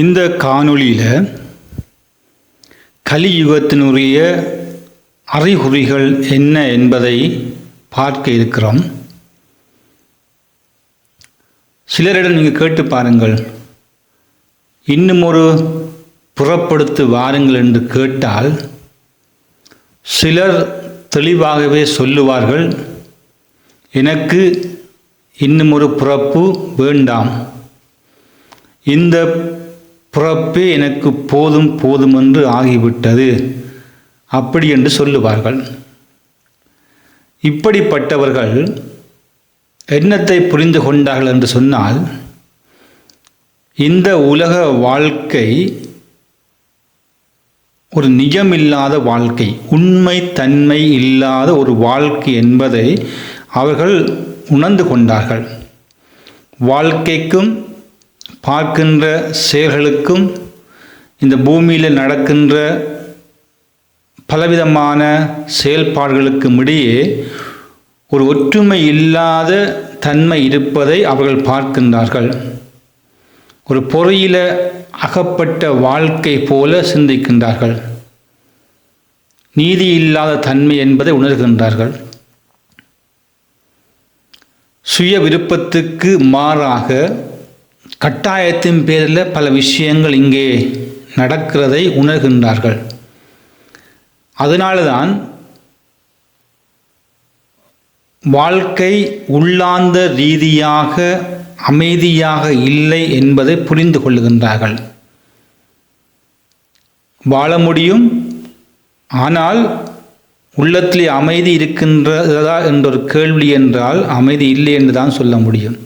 இந்த காணொளியில் கலியுகத்தினுடைய அறிகுறிகள் என்ன என்பதை பார்க்க இருக்கிறோம். சிலரிடம் நீங்கள் கேட்டு பாருங்கள். இன்னும் ஒரு புறப்படுத்து வாருங்கள் என்று கேட்டால் சிலர் தெளிவாகவே சொல்லுவார்கள் எனக்கு இன்னும் ஒரு பிறப்பு வேண்டாம். இந்த பிறப்பே எனக்கு போதும் போதும் என்று ஆகிவிட்டது. அப்படி என்று சொல்லுவார்கள். இப்படிப்பட்டவர்கள் என்னத்தை புரிந்து கொண்டார்கள் என்று சொன்னால் இந்த உலக வாழ்க்கை ஒரு நிஜமில்லாத வாழ்க்கை உண்மை தன்மை இல்லாத ஒரு வாழ்க்கை என்பதை அவர்கள் உணர்ந்து கொண்டார்கள். வாழ்க்கைக்கும் பார்க்கின்ற செயல்களுக்கும் இந்த பூமியில் நடக்கின்ற பலவிதமான செயல்பாடுகளுக்கும் இடையே ஒரு ஒற்றுமை இல்லாத தன்மை இருப்பதை அவர்கள் பார்க்கின்றார்கள். ஒரு பொறியில அகப்பட்ட வாழ்க்கை போல சிந்திக்கின்றார்கள். நீதி இல்லாத தன்மை என்பதை உணர்கின்றார்கள். சுய விருப்பத்துக்கு மாறாக கட்டாயத்தின் பேரில் பல விஷயங்கள் இங்கே நடக்கிறதை உணர்கின்றார்கள். அதனால தான் வாழ்க்கை உள்ளார்ந்த ரீதியாக அமைதியாக இல்லை என்பதை புரிந்து கொள்ளுகின்றார்கள் வாழ முடியும் ஆனால் உள்ளத்திலே அமைதி இருக்கின்றதா என்ற ஒரு கேள்வி என்றால் அமைதி இல்லை என்று தான் சொல்ல முடியும்.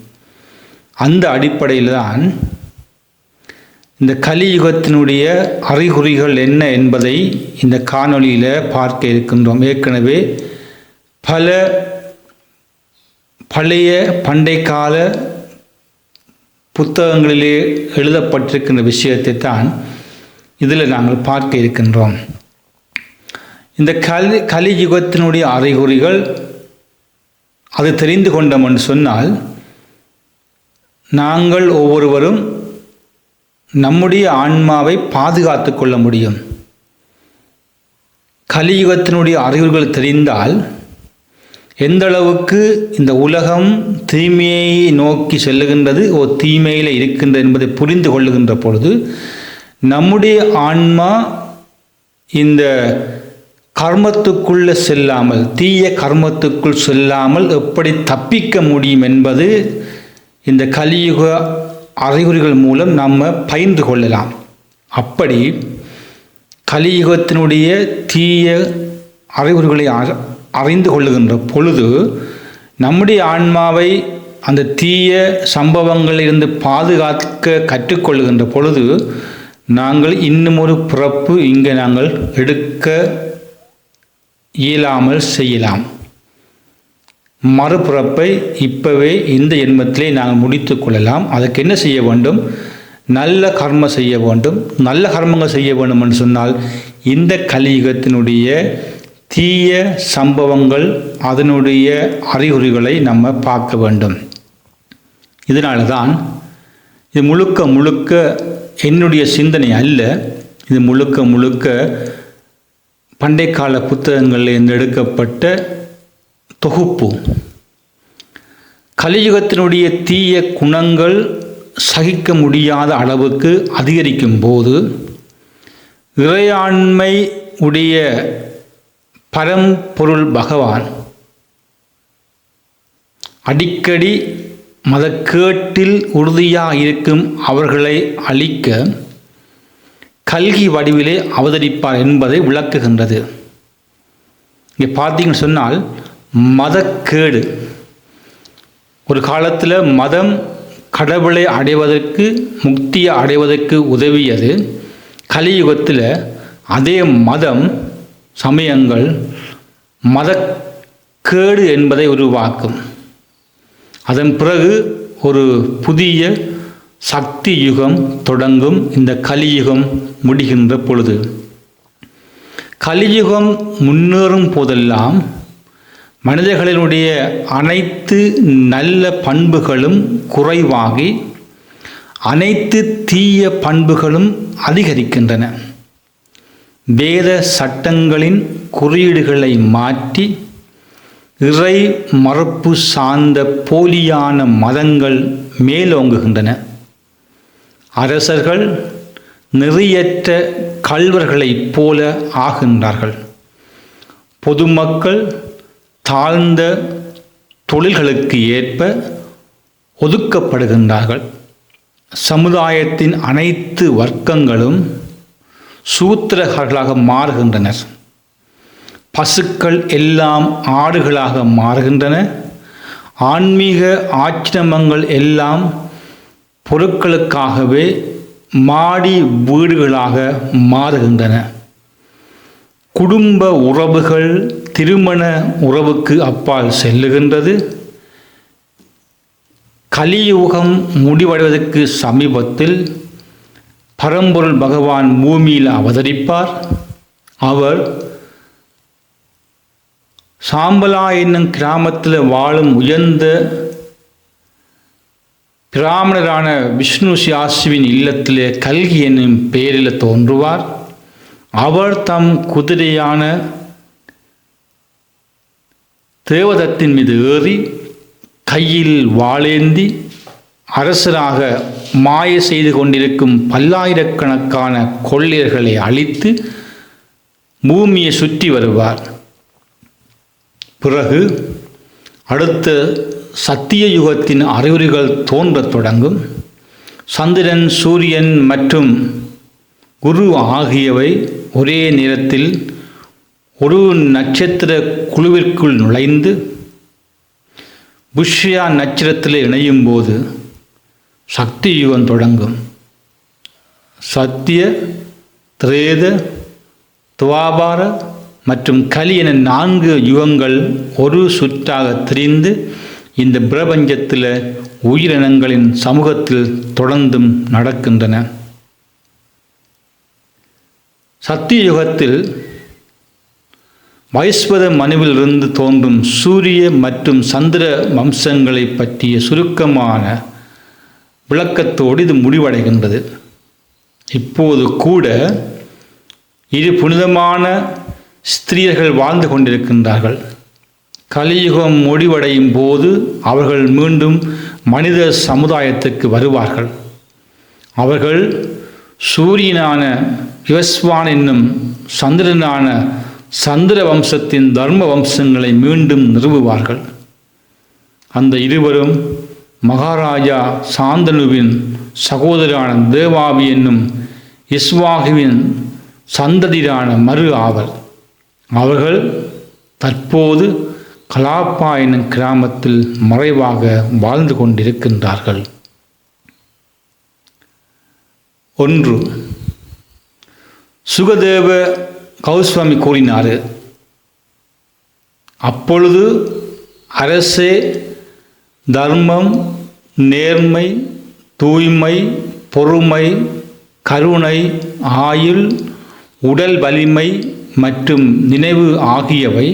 அந்த அடிப்படையில் தான் இந்த கலியுகத்தினுடைய அறிகுறிகள் என்ன என்பதை இந்த காணொளியில் பார்க்க இருக்கின்றோம். ஏற்கனவே பல பழைய பண்டை கால புத்தகங்களிலே எழுதப்பட்டிருக்கின்ற விஷயத்தை தான் இதில் நாங்கள் பார்க்க இருக்கின்றோம். இந்த கலி கலியுகத்தினுடைய அறிகுறிகள் அது தெரிந்து கொண்டோம் என்று சொன்னால் நாங்கள் ஒவ்வொருவரும் நம்முடைய ஆன்மாவை பாதுகாத்து கொள்ள முடியும். கலியுகத்தினுடைய அறிவுகள் தெரிந்தால் எந்த அளவுக்கு இந்த உலகம் தீமையை நோக்கி செல்லுகின்றது ஓ தீமையில் இருக்கின்றது என்பதை புரிந்து கொள்ளுகின்ற பொழுது நம்முடைய ஆன்மா இந்த கர்மத்துக்குள்ளே செல்லாமல் தீய கர்மத்துக்குள் செல்லாமல் எப்படி தப்பிக்க முடியும் என்பது இந்த கலியுக அறிகுறிகள் மூலம் நம்ம பயின்று கொள்ளலாம். அப்படி கலியுகத்தினுடைய தீய அறிகுறிகளை அறிந்து கொள்ளுகின்ற பொழுது நம்முடைய ஆன்மாவை அந்த தீய சம்பவங்களிலிருந்து பாதுகாக்க கற்றுக்கொள்ளுகின்ற பொழுது நாங்கள் இன்னும் ஒரு பிறப்பு இங்கே நாங்கள் எடுக்க இயலாமல் செய்யலாம். மறுபிறப்பை இப்போவே இந்த எண்மத்திலே நாங்கள் முடித்து கொள்ளலாம். அதற்கு என்ன செய்ய வேண்டும்? நல்ல கர்மம் செய்ய வேண்டும். நல்ல கர்மங்கள் செய்ய வேண்டும் என்று சொன்னால் இந்த கலியுகத்தினுடைய தீய சம்பவங்கள் அதனுடைய அறிகுறிகளை நம்ம பார்க்க வேண்டும். இதனால தான் இது முழுக்க முழுக்க என்னுடைய சிந்தனை அல்ல. இது முழுக்க முழுக்க பண்டைக்கால புத்தகங்களில் இருந்து எடுக்கப்பட்ட தொகுப்பு. கலியுகத்தினுடைய தீய குணங்கள் சகிக்க முடியாத அளவுக்கு அதிகரிக்கும் போது இறையாண்மை உடைய பரம்பொருள் பகவான் அடிக்கடி மதக்கேட்டில் உறுதியாக இருக்கும் அவர்களை அழிக்க கல்கி வடிவிலே அவதரிப்பார் என்பதை விளக்குகின்றது. இங்கே பார்த்தீங்கன்னு சொன்னால் மதக்கேடு. ஒரு காலத்தில் மதம் கடவுளை அடைவதற்கு முக்தியை அடைவதற்கு உதவியது. கலியுகத்தில் அதே மதம் சமயங்கள் மதக்கேடு என்பதை உருவாக்கும். அதன் பிறகு ஒரு புதிய சக்தி யுகம் தொடங்கும் இந்த கலியுகம் முடிகின்ற பொழுது. கலியுகம் முன்னேறும் போதெல்லாம் மனிதர்களினுடைய அனைத்து நல்ல பண்புகளும் குறைவாகி அனைத்து தீய பண்புகளும் அதிகரிக்கின்றன. வேத சட்டங்களின் குறியீடுகளை மாற்றி இறை மறுப்பு சார்ந்த போலியான மதங்கள் மேலோங்குகின்றன. அரசர்கள் நிறையற்ற கல்வர்களைப் போல ஆகின்றார்கள். பொதுமக்கள் தாழ்ந்த தொழில்களுக்கு ஏற்ப ஒதுக்கப்படுகின்றார்கள். சமுதாயத்தின் அனைத்து வர்க்கங்களும் சூத்திரர்களாக மாறுகின்றனர். பசுக்கள் எல்லாம் ஆடுகளாக மாறுகின்றன. ஆன்மீக ஆச்சிரமங்கள் எல்லாம் பொருட்களுக்காகவே மாடி வீடுகளாக மாறுகின்றன. குடும்ப உறவுகள் திருமண உறவுக்கு அப்பால் செல்லுகின்றது. கலியுகம் முடிவடைவதற்கு சமீபத்தில் பரம்பொருள் பகவான் பூமியில் அவதரிப்பார். அவர் சாம்பலா என்னும் கிராமத்தில் வாழும் உயர்ந்த பிராமணரான விஷ்ணு சியாசுவின் இல்லத்திலே கல்கி என்னும் பெயரில் தோன்றுவார். அவர் தம் குதிரையான தேவதத்தின் மீது ஏறி கையில் வாளேந்தி அரசராக மாய செய்து கொண்டிருக்கும் பல்லாயிரக்கணக்கான கொள்ளையர்களை அழித்து பூமியை சுற்றி வருவார். பிறகு அடுத்த சத்திய யுகத்தின் அறிகுறிகள் தோன்றத் தொடங்கும். சந்திரன் சூரியன் மற்றும் குரு ஆகியவை ஒரே நேரத்தில் ஒரு நட்சத்திர குழுவிற்குள் நுழைந்து புஷ்யா நட்சத்திரத்தில் இணையும் போது சக்தி யுகம் தொடங்கும். சத்திய திரேத துவாபார மற்றும் கலி என நான்கு யுகங்கள் ஒரு சுற்றாக திரிந்து இந்த பிரபஞ்சத்தில் உயிரினங்களின் சமூகத்தில் தொடர்ந்தும் நடக்கின்றன. சத்திய மகேஸ்வர வைஸ்வத மனுவிலிருந்து தோன்றும் சூரிய மற்றும் சந்திர வம்சங்களை பற்றிய சுருக்கமான விளக்கத்தோடு இது முடிவடைகின்றது. இப்போது கூட இரு புனிதமான ஸ்திரீயர்கள் வாழ்ந்து கொண்டிருக்கின்றார்கள். கலியுகம் முடிவடையும் போது அவர்கள் மீண்டும் மனித சமுதாயத்துக்கு வருவார்கள். அவர்கள் சூரியனான யுவஸ்வான் என்னும் சந்திரனான சந்திர வம்சத்தின் தர்ம வம்சங்களை மீண்டும் நிறுவுவார்கள். அந்த இருவரும் மகாராஜா சாந்தனுவின் சகோதரான தேவாவி என்னும் இஸ்வாகுவின் சந்ததியான மறு ஆவர். அவர்கள் தற்போது கலாப்பா எனும் கிராமத்தில் மறைவாக வாழ்ந்து கொண்டிருக்கின்றார்கள். ஒன்று சுகதேவ கௌஸ்வாமி கூறினார் அப்பொழுது அரசே தர்மம் நேர்மை தூய்மை பொறுமை கருணை ஆயுள் உடல் வலிமை மற்றும் நினைவு ஆகியவை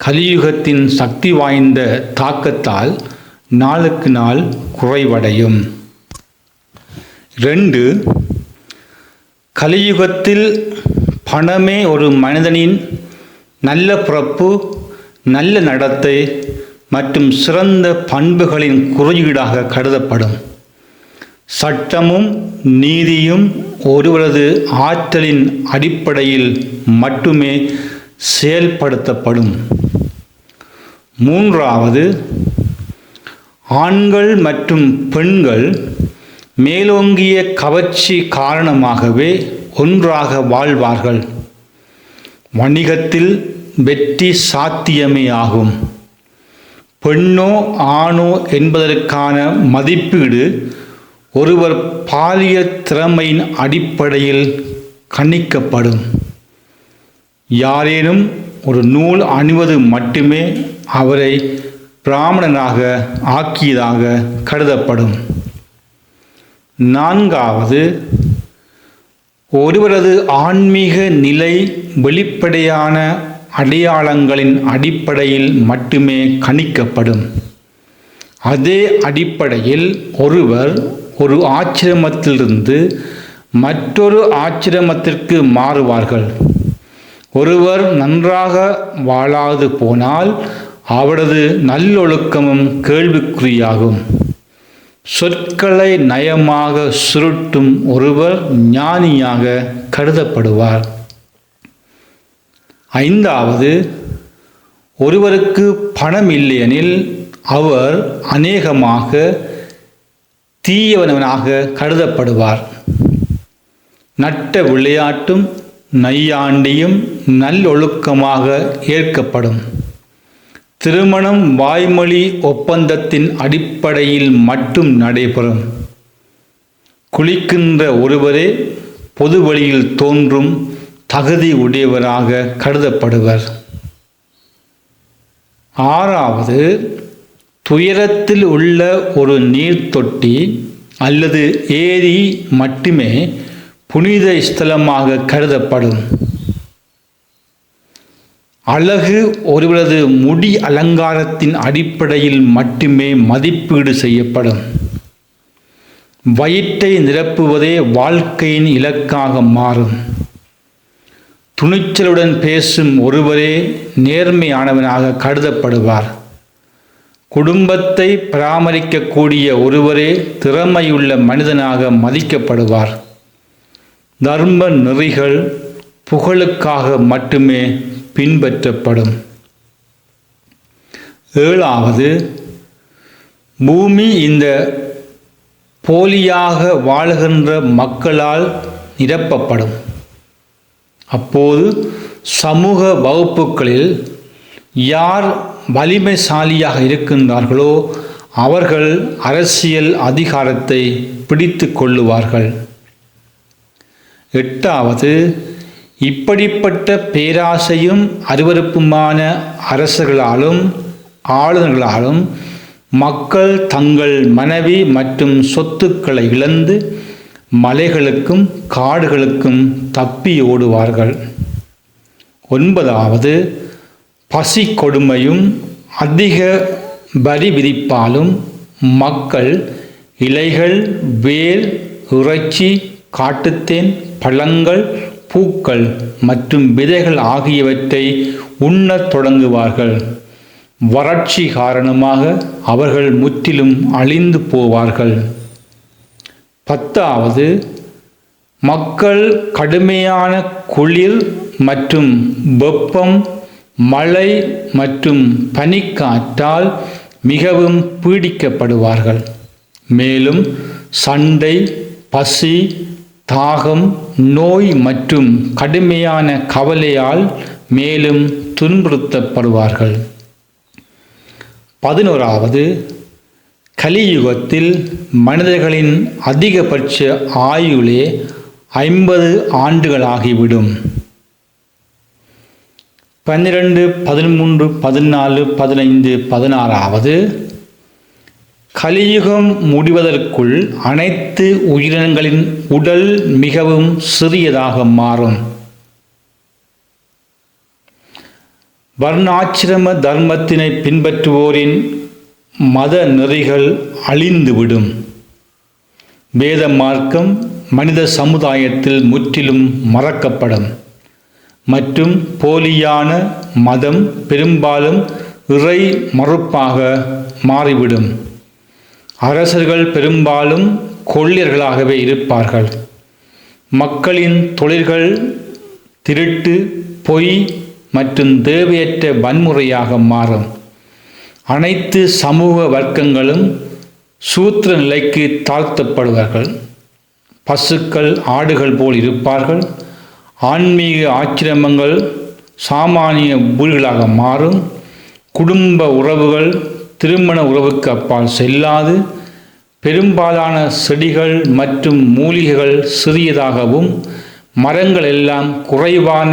கலியுகத்தின் சக்தி வாய்ந்த தாக்கத்தால் நாளுக்கு நாள் குறைவடையும். ரெண்டு கலியுகத்தில் பணமே ஒரு மனிதனின் நல்ல பிறப்பு நல்ல நடத்தை மற்றும் சிறந்த பண்புகளின் குறியீடாக கருதப்படும். சட்டமும் நீதியும் ஒருவரது ஆற்றலின் அடிப்படையில் மட்டுமே செயல்படுத்தப்படும். மூன்றாவது ஆண்கள் மற்றும் பெண்கள் மேலோங்கிய கவர்ச்சி காரணமாகவே ஒன்றாக வாழ்வார்கள். வணிகத்தில் வெற்றி சாத்தியமே ஆகும். பெண்ணோ ஆணோ என்பதற்கான மதிப்பீடு ஒருவர் பாலிய திறமையின் அடிப்படையில் கணிக்கப்படும். யாரேனும் ஒரு நூல் அணிவது மட்டுமே அவரை பிராமணனாக ஆக்கியதாக கருதப்படும். நான்காவது ஒருவரது ஆன்மீக நிலை வெளிப்படையான அடையாளங்களின் அடிப்படையில் மட்டுமே கணிக்கப்படும். அதே அடிப்படையில் ஒருவர் ஒரு ஆச்சிரமத்திலிருந்து மற்றொரு ஆச்சிரமத்திற்கு மாறுவார்கள். ஒருவர் நன்றாக வாழாது போனால் அவரது நல்லொழுக்கமும் கேள்விக்குறியாகும். சொற்களை நயமாக சுருட்டும் ஒருவர் ஞானியாக கருதப்படுவார். ஐந்தாவது ஒருவருக்கு பணம் இல்லையெனில் அவர் அநேகமாக தீயவனவனாக கருதப்படுவார். நட்ட விளையாட்டும் நையாண்டியும் நல்லொழுக்கமாக ஏற்கப்படும். திருமணம் வாய்மொழி ஒப்பந்தத்தின் அடிப்படையில் மட்டும் நடைபெறும். குளிக்கின்ற ஒருவரே பொது வழியில் தோன்றும் தகுதி உடையவராக கருதப்படுவர். ஆறாவது துயரத்தில் உள்ள ஒரு நீர்த்தொட்டி அல்லது ஏரி மட்டுமே புனித ஸ்தலமாக கருதப்படும். அழகு ஒருவரது முடி அலங்காரத்தின் அடிப்படையில் மட்டுமே மதிப்பீடு செய்யப்படும். வயிற்றை நிரப்புவதே வாழ்க்கையின் இலக்காக மாறும். துணிச்சலுடன் பேசும் ஒருவரே நேர்மையானவனாக கருதப்படுவார். குடும்பத்தை பராமரிக்கக்கூடிய ஒருவரே திறமையுள்ள மனிதனாக மதிக்கப்படுவார். தர்ம நெறிகள் புகழுக்காக மட்டுமே பின்பற்றப்படும். ஏழாவது பூமி இந்த போலியாக வாழ்கின்ற மக்களால் நிரப்பப்படும். அப்போது சமூக வகுப்புகளில் யார் வலிமைசாலியாக இருக்கின்றார்களோ அவர்கள் அரசியல் அதிகாரத்தை பிடித்து கொள்ளுவார்கள். எட்டாவது இப்படிப்பட்ட பேராசையும் அருவருப்புமான அரசர்களாலும் ஆளுநர்களாலும் மக்கள் தங்கள் மனைவி மற்றும் சொத்துக்களை இழந்து மலைகளுக்கும் காடுகளுக்கும் தப்பி ஓடுவார்கள். ஒன்பதாவது பசி கொடுமையும் அதிக வரி விதிப்பாலும் மக்கள் இலைகள் வேர் இறைச்சி காட்டுத்தேன் பழங்கள் பூக்கள் மற்றும் விதைகள் ஆகியவற்றை உண்ணத் தொடங்குவார்கள். வறட்சி காரணமாக அவர்கள் முற்றிலும் அழிந்து போவார்கள். பத்தாவது மக்கள் கடுமையான குளிர் மற்றும் வெப்பம் மழை மற்றும் பனிக்காற்றால் மிகவும் பீடிக்கப்படுவார்கள். மேலும் சண்டை பசி தாகம் நோய் மற்றும் கடுமையான கவலையால் மேலும் துன்புறுத்தப்படுவார்கள். பதினோராவது கலியுகத்தில் மனிதர்களின் அதிகபட்ச ஆயுளே ஐம்பது ஆண்டுகளாகிவிடும். பன்னிரெண்டு பதிமூன்று பதினாலு பதினைந்து பதினாறாவது கலியுகம் முடிவதற்குள் அனைத்து உயிரினங்களின் உடல் மிகவும் சிறியதாக மாறும். வர்ணாச்சிரம தர்மத்தினை பின்பற்றுவோரின் மத நெறிகள் அழிந்துவிடும். வேத மார்க்கம் மனித சமுதாயத்தில் முற்றிலும் மறக்கப்படும். மற்றும் போலியான மதம் பெரும்பாலும் இறை மறுப்பாக மாறிவிடும். அரசர்கள் பெரும்பாலும் கொள்ளியர்களாகவே இருப்பார்கள். மக்களின் தொழில்கள் திருட்டு பொய் மற்றும் தேவையற்ற வன்முறையாக மாறும். அனைத்து சமூக வர்க்கங்களும் சூத்திர நிலைக்கு தாழ்த்தப்படுவார்கள். பசுக்கள் ஆடுகள் போல் இருப்பார்கள். ஆன்மீக ஆச்சிரமங்கள் சாமானிய ஊர்களாக மாறும். குடும்ப உறவுகள் திருமண உறவுக்கு அப்பால் செல்லாது. பெரும்பாலான செடிகள் மற்றும் மூலிகைகள் சிறியதாகவும் மரங்கள் எல்லாம் குறைவான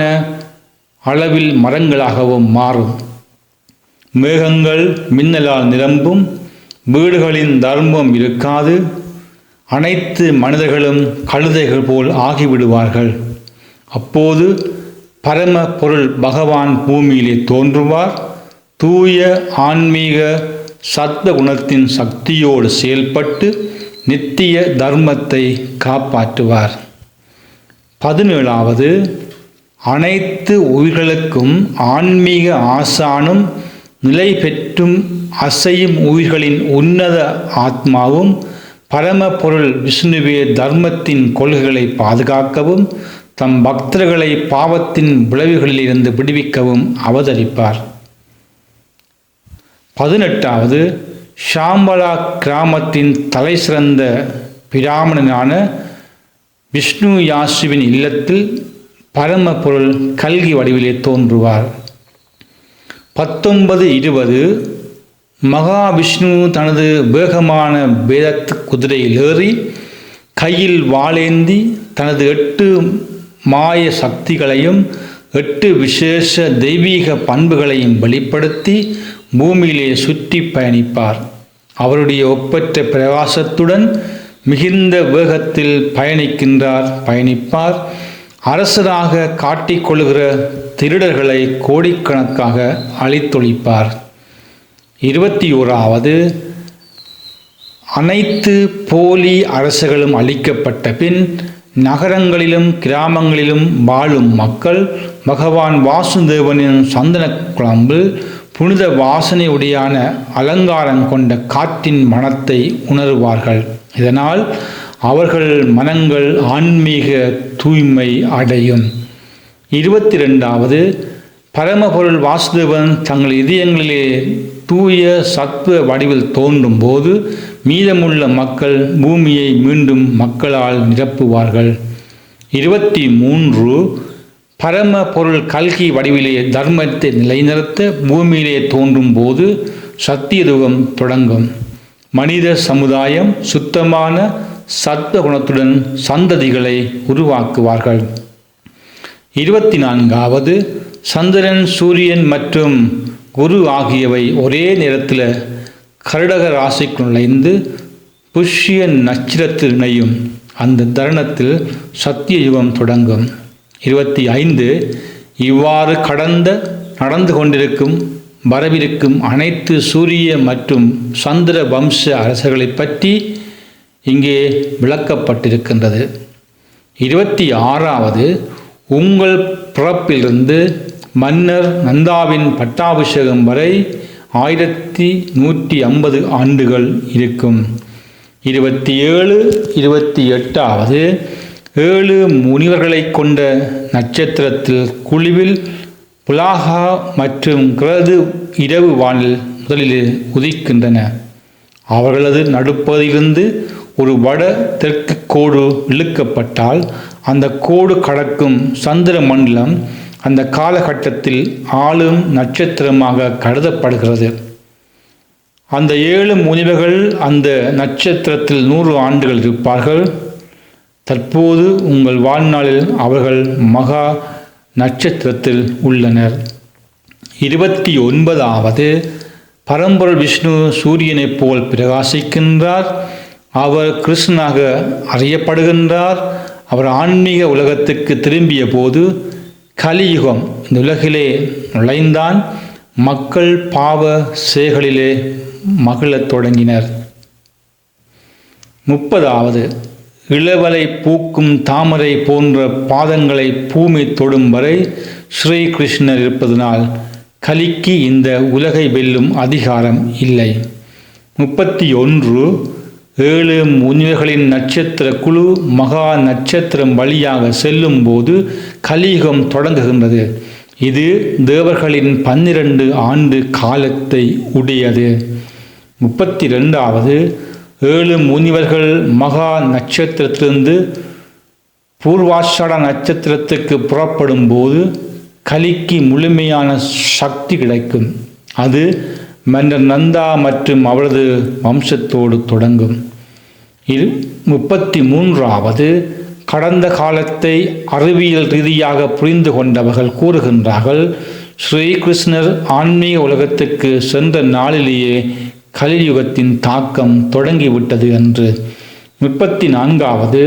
அளவில் மரங்களாகவும் மாறும். மேகங்கள் மின்னலால் நிரம்பும் வீடுகளின் தர்மம் இருக்காது. அனைத்து மனிதர்களும் கழுதைகள் போல் ஆகிவிடுவார்கள். அப்போது பரம பொருள் பகவான் பூமியிலே தோன்றுவார். தூய ஆன்மீக சத்த குணத்தின் சக்தியோடு செயல்பட்டு நித்திய தர்மத்தை காப்பாற்றுவார். பதினேழாவது அனைத்து உயிர்களுக்கும் ஆன்மீக ஆசானும் நிலை பெற்றும் அசையும் உயிர்களின் உன்னத ஆத்மாவும் பரமபொருள் விஷ்ணுவே தர்மத்தின் கொள்கைகளை பாதுகாக்கவும் தம் பக்தர்களை பாவத்தின் விளைவுகளிலிருந்து விடுவிக்கவும் அவதரிப்பார். பதினெட்டாவது ஷாம்பலா கிராமத்தின் தலை சிறந்த பிராமணனான விஷ்ணு யாசுவின் இல்லத்தில் பரமபொருள் கல்கி வடிவிலே தோன்றுவார். பத்தொன்பது இருபது மகாவிஷ்ணு தனது வேகமான வேதத்து குதிரையில் ஏறி கையில் வாளேந்தி தனது எட்டு மாய சக்திகளையும் எட்டு விசேஷ தெய்வீக பண்புகளையும் வெளிப்படுத்தி பூமியிலே சுற்றி பயணிப்பார். அவருடைய ஒப்பற்ற பிரகாசத்துடன் மிகுந்த வேகத்தில் பயணிக்கின்றார் பயணிப்பார். அரசராக காட்டிக்கொள்கிற திருடர்களை கோடிக்கணக்காக அழித்தொழிப்பார். இருபத்தி ஓராவது அனைத்து போலி அரசுகளும் அழிக்கப்பட்ட பின் நகரங்களிலும் கிராமங்களிலும் வாழும் மக்கள் பகவான் வாசுதேவனின் சந்தன குழம்பில் புனித வாசனையுடையான அலங்காரம் கொண்ட காற்றின் மனத்தை உணருவார்கள். இதனால் அவர்கள் மனங்கள் ஆன்மீக தூய்மை அடையும். இருபத்தி ரெண்டாவது பரமபொருள் வாசுதேவன் தங்கள் இதயங்களிலே தூய சத்துவ வடிவில் தோன்றும் போது மீதமுள்ள மக்கள் பூமியை மீண்டும் மக்களால் நிரப்புவார்கள். இருபத்தி மூன்று பரம பொருள் கல்கி வடிவிலே தர்மத்தை நிலைநிறுத்த பூமியிலே தோன்றும் போது சத்தியதுகம் தொடங்கும். மனித சமுதாயம் சுத்தமான சத்த குணத்துடன் சந்ததிகளை உருவாக்குவார்கள். இருபத்தி நான்காவது சந்திரன் சூரியன் மற்றும் குரு ஆகியவை ஒரே நேரத்தில் கருடக ராசிக்குள் நுழைந்து புஷ்ய நட்சத்திரத்தில் இணையும் அந்த தருணத்தில் சத்திய யுகம் தொடங்கும். இருபத்தி ஐந்து இவ்வாறு கடந்த நடந்து கொண்டிருக்கும் வரவிருக்கும் அனைத்து சூரிய மற்றும் சந்திர வம்ச அரசர்களை பற்றி இங்கே விளக்கப்பட்டிருக்கின்றது. இருபத்தி ஆறாவது உங்கள் பிறப்பிலிருந்து மன்னர் நந்தாவின் பட்டாபிஷேகம் வரை ஆயிரத்தி நூற்றி ஐம்பது ஆண்டுகள் இருக்கும். இருபத்தி ஏழு இருபத்தி எட்டாவது ஏழு முனிவர்களை கொண்ட நட்சத்திரத்தில் குழுவில் புலாகா மற்றும் கிரது இரவு வானில் முதலில் உதிக்கின்றன. அவர்களது நடுப்பதிலிருந்து ஒரு வட தெற்கு கோடு இழுக்கப்பட்டால் அந்த கோடு கடக்கும் சந்திர மண்டலம் அந்த காலகட்டத்தில் ஆளும் நட்சத்திரமாக கருதப்படுகிறது. அந்த ஏழு முனிவர்கள் அந்த நட்சத்திரத்தில் நூறு ஆண்டுகள் இருப்பார்கள். தற்போது உங்கள் வாழ்நாளில் அவர்கள் மகா நட்சத்திரத்தில் உள்ளனர். இருபத்தி ஒன்பதாவது பரம்பொருள் விஷ்ணு சூரியனைப் போல் பிரகாசிக்கின்றார். அவர் கிருஷ்ணனாக அறியப்படுகின்றார். அவர் ஆன்மீக உலகத்துக்கு திரும்பிய போது கலியுகம் இந்த உலகிலே நுழைந்தான். மக்கள் பாவ சேகளிலே மகிழத் தொடங்கினர். முப்பதாவது இளவலை பூக்கும் தாமரை போன்ற பாதங்களை பூமி தொடும் வரை ஸ்ரீ கிருஷ்ணர் இருப்பதனால் கலிக்கு இந்த உலகை வெல்லும் அதிகாரம் இல்லை. முப்பத்தி ஒன்று ஏழு முனிவர்களின் நட்சத்திர குழு மகா நட்சத்திரம் வழியாக செல்லும் போது கலியுகம் தொடங்குகின்றது. இது தேவர்களின் பன்னிரண்டு ஆண்டு காலத்தை உடையது. முப்பத்தி ரெண்டாவது ஏழு முனிவர்கள் மகா நட்சத்திரத்திலிருந்து பூர்வாஷாட நட்சத்திரத்துக்கு புறப்படும் போது கலிக்கு முழுமையான சக்தி கிடைக்கும். அது மன்னர் நந்தா மற்றும் அவளது வம்சத்தோடு தொடங்கும். இது முப்பத்தி மூன்றாவது கடந்த காலத்தை அறிவியல் ரீதியாக புரிந்து கொண்டவர்கள் கூறுகின்றார்கள் ஸ்ரீகிருஷ்ணர் ஆன்மீக உலகத்துக்கு சென்ற நாளிலேயே கலியுகத்தின் தாக்கம் தொடங்கிவிட்டது என்று முப்பத்தி நான்காவது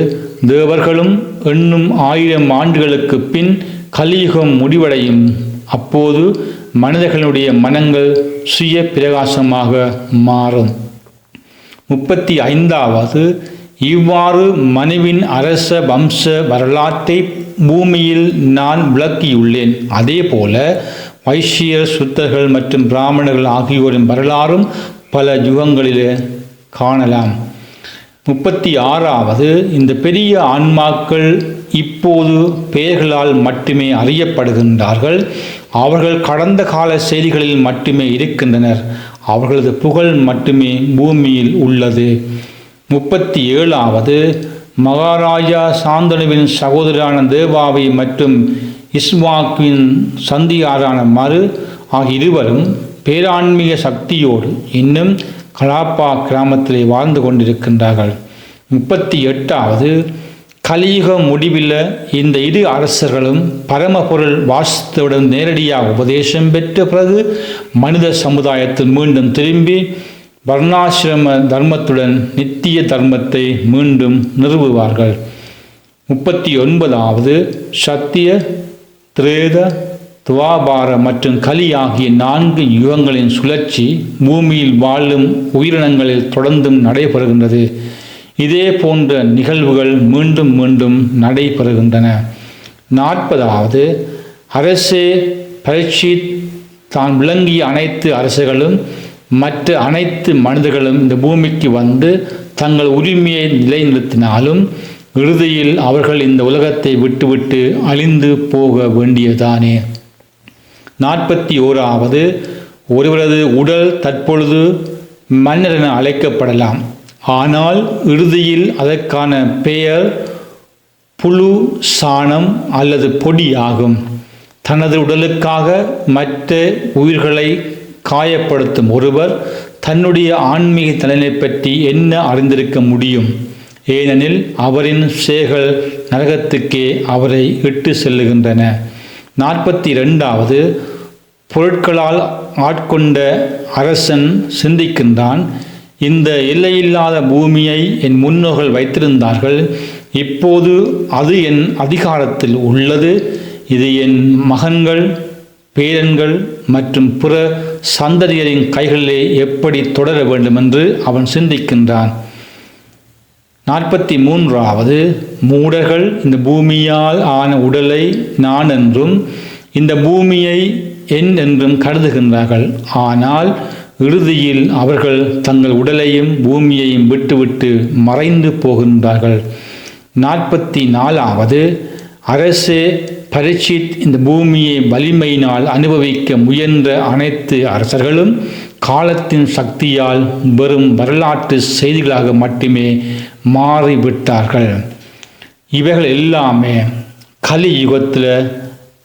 தேவர்களும் எண்ணும் ஆயிரம் ஆண்டுகளுக்கு பின் கலியுகம் முடிவடையும். அப்போது மனிதர்களுடைய மனங்கள் சுய பிரகாசமாக மாறும். முப்பத்தி ஐந்தாவது இவ்வாறு மனுவின் அரச வம்ச வரலாற்றை பூமியில் நான் விளக்கியுள்ளேன். அதேபோல வைஷ்யர் சுத்தர்கள் மற்றும் பிராமணர்கள் ஆகியோரின் வரலாறும் பல யுகங்களிலே காணலாம். முப்பத்தி ஆறாவது இந்த பெரிய ஆன்மாக்கள் இப்போது பெயர்களால் மட்டுமே அறியப்படுகின்றார்கள். அவர்கள் கடந்த கால செய்திகளில் மட்டுமே இருக்கின்றனர். அவர்களது புகழ் மட்டுமே பூமியில் உள்ளது. முப்பத்தி ஏழாவது மகாராஜா சாந்தனுவின் சகோதரான தேவாவை மற்றும் இஸ்வாக்கின் சந்தியாரான மறு ஆகிய இருவரும் பேரான்மீக சக்தியோடு இன்னும் கலாப்பா கிராமத்திலே வாழ்ந்து கொண்டிருக்கின்றார்கள். முப்பத்தி எட்டாவது கலியுக முடிவில் இந்த இரு அரசர்களும் பரமபொருள் வாசித்தவுடன் நேரடியாக உபதேசம் பெற்ற பிறகு மனித சமுதாயத்தில் மீண்டும் திரும்பி வர்ணாசிரம தர்மத்துடன் நித்திய தர்மத்தை மீண்டும் நிறுவுவார்கள். முப்பத்தி ஒன்பதாவது சத்திய திரேத துவாபார மற்றும் கலி ஆகிய நான்கு யுகங்களின் சுழற்சி பூமியில் வாழும் உயிரினங்களில் தொடர்ந்தும் நடைபெறுகின்றது. இதே போன்ற நிகழ்வுகள் மீண்டும் மீண்டும் நடைபெறுகின்றன. நாற்பதாவது அரசே பரீட்சித் தான் விளங்கிய அனைத்து அரசுகளும் மற்ற அனைத்து மனிதர்களும் இந்த பூமிக்கு வந்து தங்கள் உரிமையை நிலைநிறுத்தினாலும் இறுதியில் அவர்கள் இந்த உலகத்தை விட்டுவிட்டு அழிந்து போக வேண்டியதானே நாற்பத்தி ஓராவது ஒருவரது உடல் தற்பொழுது மன்னர் என அழைக்கப்படலாம். ஆனால் இறுதியில் அதற்கான பெயர் புழு சாணம் அல்லது பொடி ஆகும். தனது உடலுக்காக மற்ற உயிர்களை காயப்படுத்தும் ஒருவர் தன்னுடைய ஆன்மீக தலைமை பற்றி என்ன அறிந்திருக்க முடியும்? ஏனெனில் அவரின் செயல்கள் நரகத்துக்கே அவரை இட்டு செல்லுகின்றன. நாற்பத்தி ரெண்டாவது பொருட்களால் ஆட்கொண்ட அரசன் சிந்திக்கின்றான். இந்த எல்லையில்லாத பூமியை என் முன்னோர்கள் வைத்திருந்தார்கள். இப்போது அது என் அதிகாரத்தில் உள்ளது. இது என் மகன்கள் பேரன்கள் மற்றும் பிற சந்ததியரின் கைகளிலே எப்படி தொடர வேண்டும் என்று அவன் சிந்திக்கின்றான். நாற்பத்தி மூன்றாவது மூடர்கள் இந்த பூமியால் ஆன உடலை நான் என்றும் இந்த பூமியை என் என்றும் கருதுகின்றார்கள். ஆனால் இறுதியில் அவர்கள் தங்கள் உடலையும் பூமியையும் விட்டுவிட்டு மறைந்து போகின்றார்கள். நாற்பத்தி நாலாவது அரசே பரீட்சித் இந்த பூமியை வலிமையினால் அனுபவிக்க முயன்ற அனைத்து அரசர்களும் காலத்தின் சக்தியால் வெறும் வரலாற்று செய்திகளாக மட்டுமே மாறிவிட்டார்கள். இவைகள் எல்லாமே கலி யுகத்தில்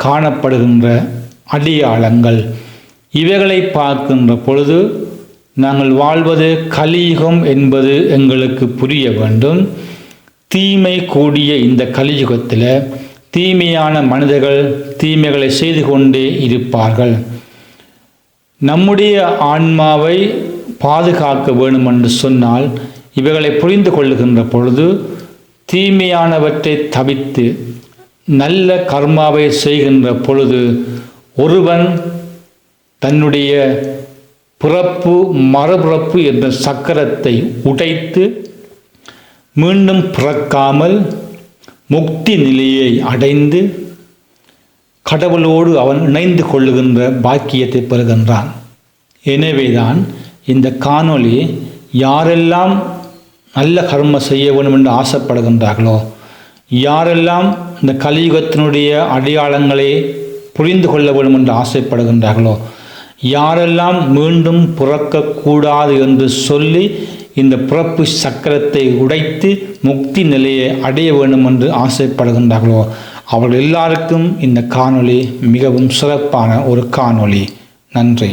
காணப்படுகின்ற அடியாளங்கள். இவைகளை பார்க்கின்ற பொழுது நாங்கள் வாழ்வது கலியுகம் என்பது எங்களுக்கு புரிய வேண்டும். தீமை கூடிய இந்த கலியுகத்தில் தீமையான மனிதர்கள் தீமைகளை செய்து கொண்டே இருப்பார்கள். நம்முடைய ஆன்மாவை பாதுகாக்க வேண்டும் என்று சொன்னால் இவைகளை புரிந்து கொள்ளுகின்ற பொழுது தீமையானவற்றை தவித்து நல்ல கர்மாவை செய்கின்ற பொழுது ஒருவன் தன்னுடைய பிறப்பு மறுபிறப்பு என்ற சக்கரத்தை உடைத்து மீண்டும் பிறக்காமல் முக்தி நிலையை அடைந்து கடவுளோடு அவன் இணைந்து கொள்ளுகின்ற பாக்கியத்தை பெறுகின்றான். எனவேதான் இந்த காணொளி யாரெல்லாம் நல்ல கர்ம செய்ய வேண்டும் என்று ஆசைப்படுகின்றார்களோ யாரெல்லாம் இந்த கலியுகத்தினுடைய அடையாளங்களை புரிந்து கொள்ள வேண்டும் என்று ஆசைப்படுகின்றார்களோ? யாரெல்லாம் மீண்டும் பிறக்கக்கூடாது என்று சொல்லி இந்த பிறப்பு சக்கரத்தை உடைத்து முக்தி நிலையை அடைய வேண்டும் என்று ஆசைப்படுகின்றார்களோ? அவர்கள் எல்லாருக்கும் இந்த காணொளி மிகவும் சிறப்பான ஒரு காணொளி. நன்றி.